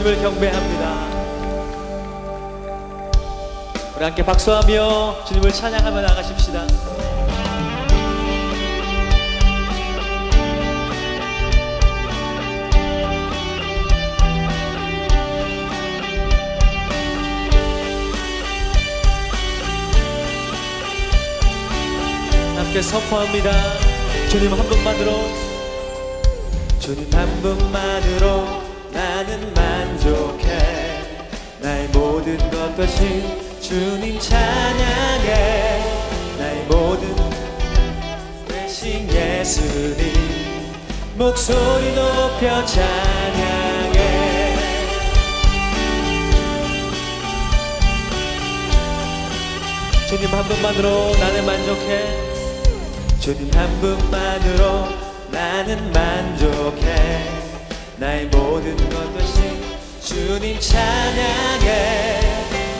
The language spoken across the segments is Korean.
주님을 경배합니다. 우리 함께 박수하며 주님을 찬양하며 나가십시다. 함께 선포합니다. 주님 한 분만으로 주님 한 분만으로 나는 나의 모든 것 대신 주님 찬양해. 나의 모든 대신 예수님 목소리 높여 찬양해. 주님 한 분만으로 나는 만족해. 주님 한 분만으로 나는 만족해. 나의 모든 것 대신 주님 찬양해.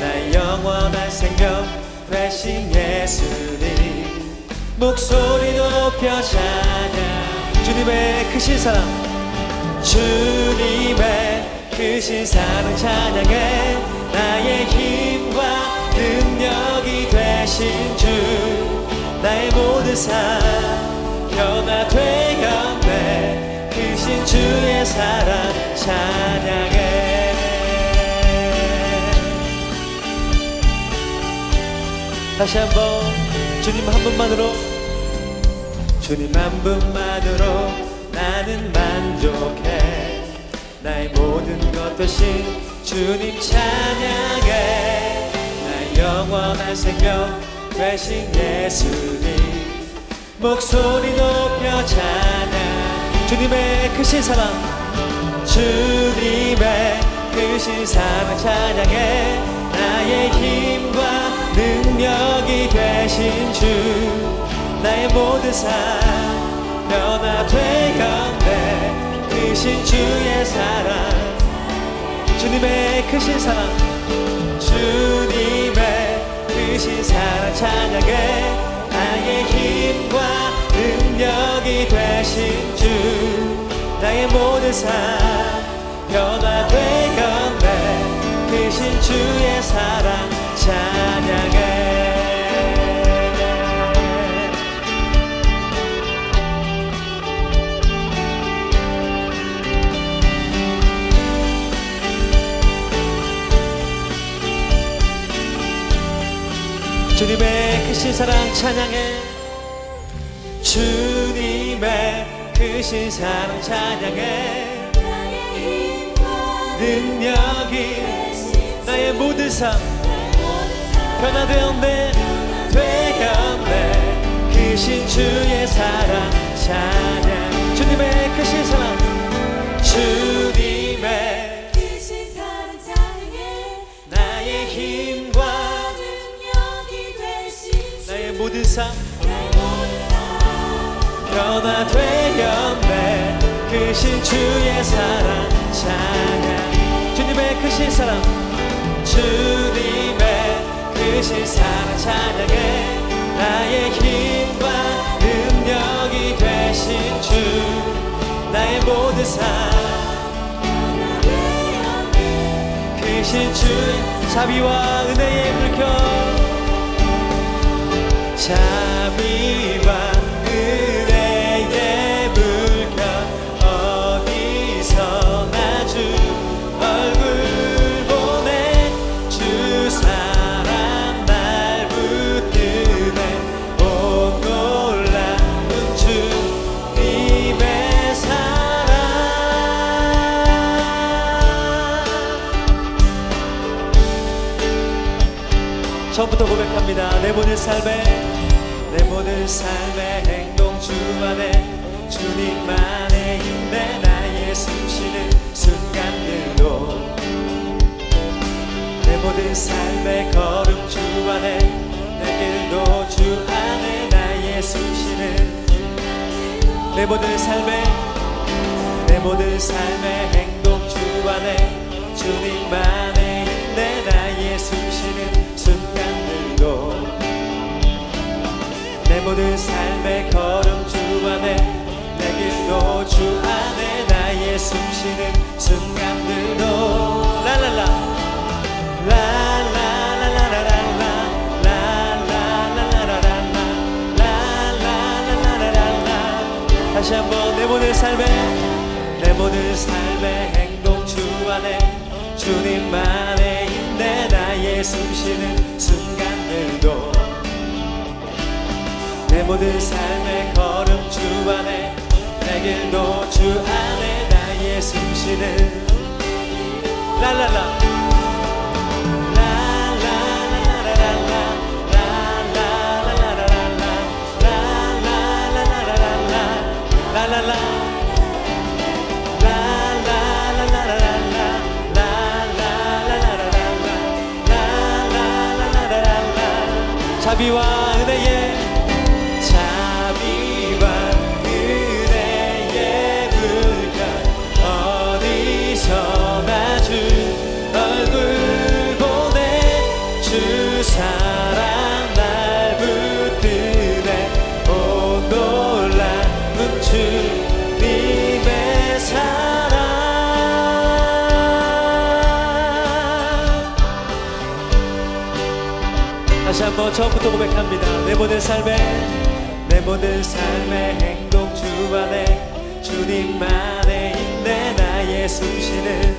나의 영원한 생명 되신 예수님. 목소리 높여 찬양. 주님의 크신 사랑. 주님의 크신 사랑 찬양해. 나의 힘과 능력이 되신 주. 나의 모든 삶 변화되었네. 크신 주의 사랑 찬양해 다시 한번 주님 한 분만으로 주님 한 분만으로 나는 만족해. 나의 모든 것 대신 주님 찬양해. 나의 영원한 생명 되신 예수님. 목소리 높여 찬양. 주님의 크신 사랑. 주님의 크신 사랑 찬양해. 나의 힘과 능력이 되신 주 나의 모든 삶 변화되었네 크신 주의 사랑. 주님의 크신 사랑 주님의 크신 사랑 찬양해 나의 힘과 능력이 되신 주 나의 모든 삶 변화되 주님의 크신 사랑 찬양해 주님의 크신 사랑 찬양해 능력이 나의 모든 삶 변화되었네. 되었네. 크신 주의 사랑 찬양 변화 되었네. 크신 주의 사랑 찬양. 주님의 크신 사랑. 주님의 크신 사랑 찬양해 나의 힘과 능력이 되신 주 나의 모든 삶 크신 주 자비와 은혜의 불켜 자비 삶에 내 모든 삶의 행동 주 안에 주님만의 힘내 나의 숨쉬는 순간들도 내 모든 삶의 걸음 주 안에 내 길도 주 안에 나의 숨쉬는 내 모든 삶의 내 모든 삶의 행동 주 안에 주님만 모든 삶 모든 삶의 걸음 주 안에 내 길도 주 안에 나의 숨쉬는 랄랄라 자비와 한번 처음부터 고백합니다. 내 모든 삶에 내 모든 삶의 행동 주 안에 주님 만에 있네 나의 숨쉬는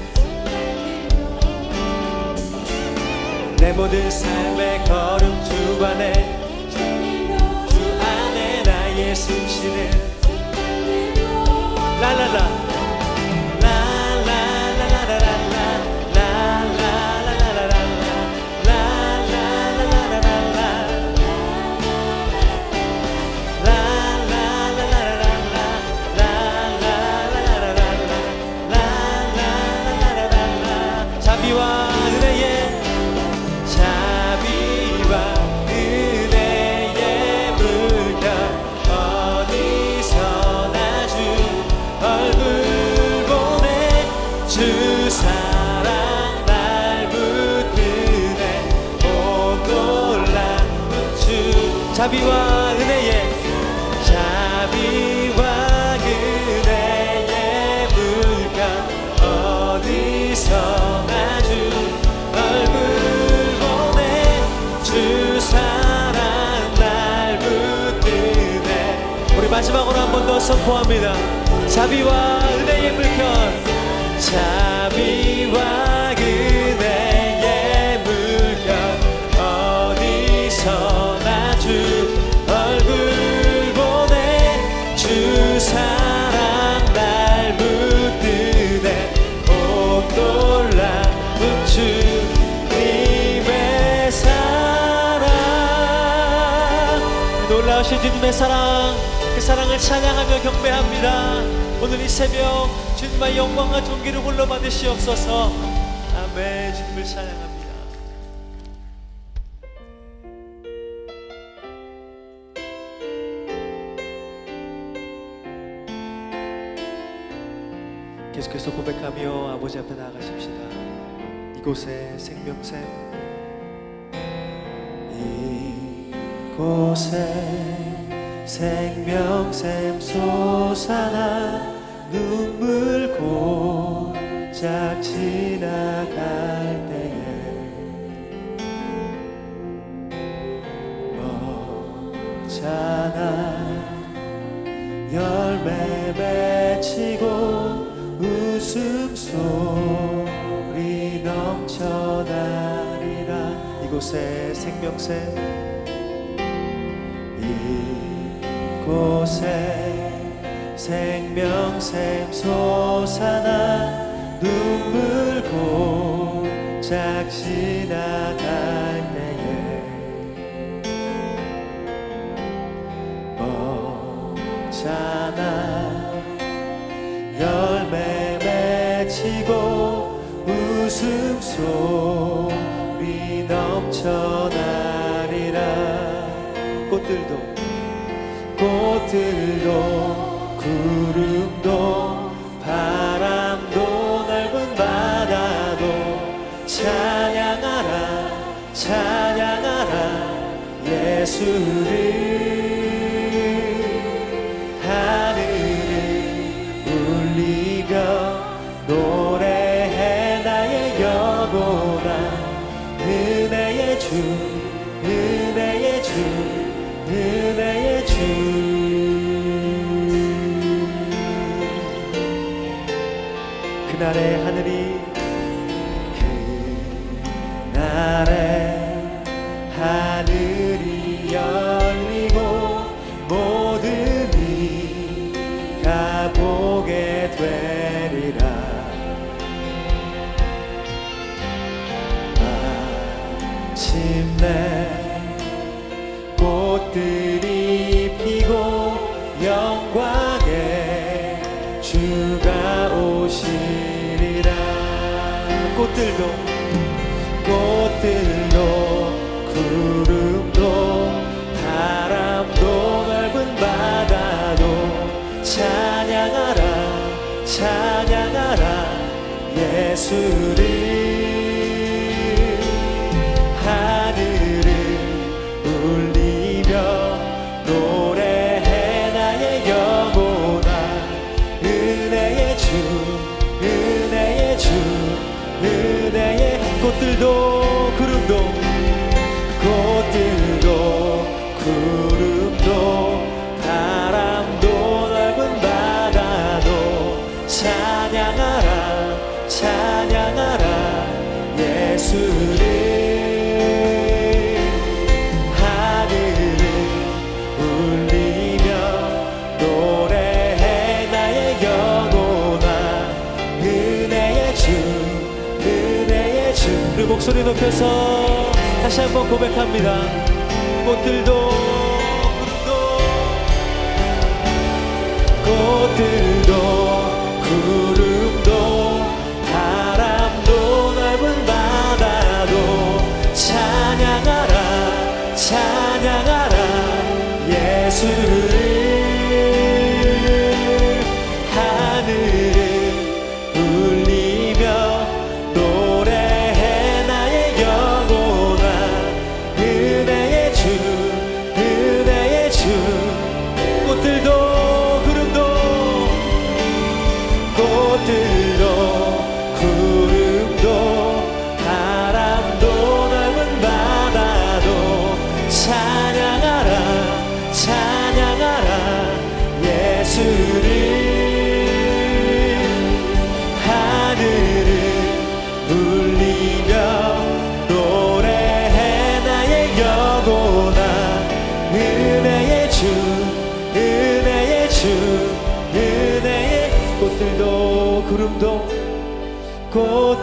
내 모든 삶의 걸음 주 안에 주 안에 나의 숨쉬는 라라라 자비와 은혜의 자비와 은혜의 물가 어디서나 주 얼굴 보내 주 사랑 날 붙드네. 우리 마지막으로 한 번 더 선포합니다. 자비와 은혜의 물결 자비와 은 사랑 그 사랑을 찬양하며 경배합니다. 오늘 이 새벽 주님의 영광과 존귀를 홀로 받으시옵소서. 아멘. 주님을 찬양합니다. 계속해서 고백하며 아버지 앞에 나아가십시다. 이곳에 생명샘. 이곳에 생명샘 솟아나 눈물 고작 지나갈 때에 멈잖아 열매 맺히고 웃음소리 넘쳐나리라 이곳에 생명샘 곳에 생명샘 솟아나 눈물 고작 지나갈 때에 멈잖아 열매 맺히고 웃음소리 넘쳐나리라 꽃들도 꽃들도 구름도 바람도 넓은 바다도 찬양하라 찬양하라 예수를. 하늘을 울리며 노래해 나의 영혼아 은혜의 주 은혜의 주 은혜의 주. 그날의 하늘이 그날의 꽃들도 꽃들도 구름도 바람도 넓은 바다도 찬양하라 찬양하라 예수를 구름도 목소리 높여서 다시 한번 고백합니다. 꽃들도 꽃들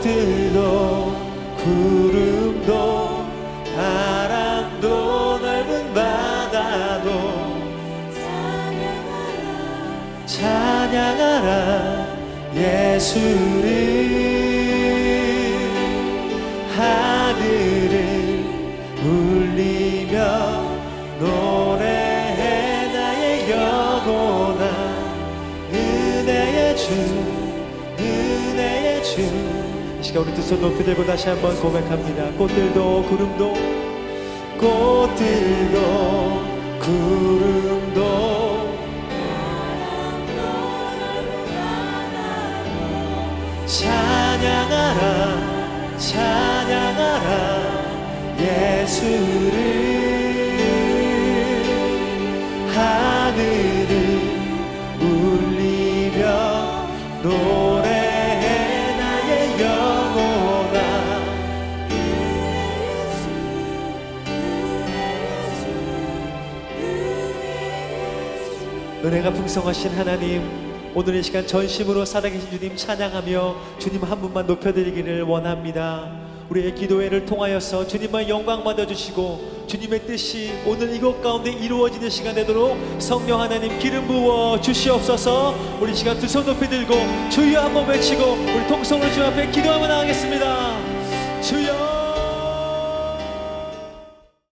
들도 구름도 바람도 넓은 바다도 찬양하라 예수를 시간 우리 두 손 높이 들고 다시 한번 고백합니다. 꽃들도 구름도 꽃들도 구름도. 찬양하라 찬양하라 예수 은혜가 풍성하신 하나님 오늘 이 시간 전심으로 살아계신 주님 찬양하며 주님 한 분만 높여드리기를 원합니다. 우리의 기도회를 통하여서 주님만 영광 받아주시고 주님의 뜻이 오늘 이곳 가운데 이루어지는 시간 되도록 성령 하나님 기름 부어 주시옵소서. 우리 시간 두 손 높이 들고 주여 한번 외치고 우리 통성으로 주 앞에 기도하며 나가겠습니다. 주여